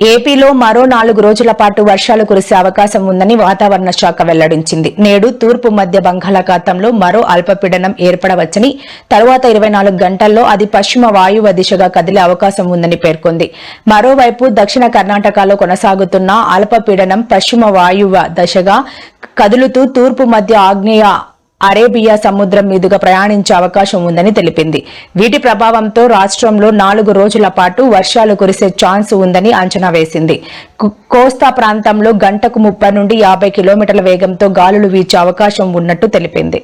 ఏపీలో మరో నాలుగు రోజుల పాటు వర్షాలు కురిసే అవకాశం ఉందని వాతావరణ శాఖ వెల్లడించింది. నేడు తూర్పు మధ్య బంగాళాఖాతంలో మరో అల్పపీడనం ఏర్పడవచ్చని తరువాత ఇరవై నాలుగు గంటల్లో అది పశ్చిమ వాయువ దిశగా కదిలే అవకాశం ఉందని పేర్కొంది. మరోవైపు దక్షిణ కర్ణాటకలో కొనసాగుతున్న అల్పపీడనం పశ్చిమ వాయువ దశగా కదులుతూ తూర్పు మధ్య ఆగ్నేయ అరేబియా సముద్రం మీదుగా ప్రయాణించే అవకాశం ఉందని తెలిపింది. వీటి ప్రభావంతో రాష్ట్రంలో నాలుగు రోజుల పాటు వర్షాలు కురిసే ఛాన్స్ ఉందని అంచనా వేసింది. కోస్తా ప్రాంతంలో గంటకు ముప్పై నుండి యాభై కిలోమీటర్ల వేగంతో గాలులు వీచే అవకాశం ఉన్నట్టు తెలిపింది.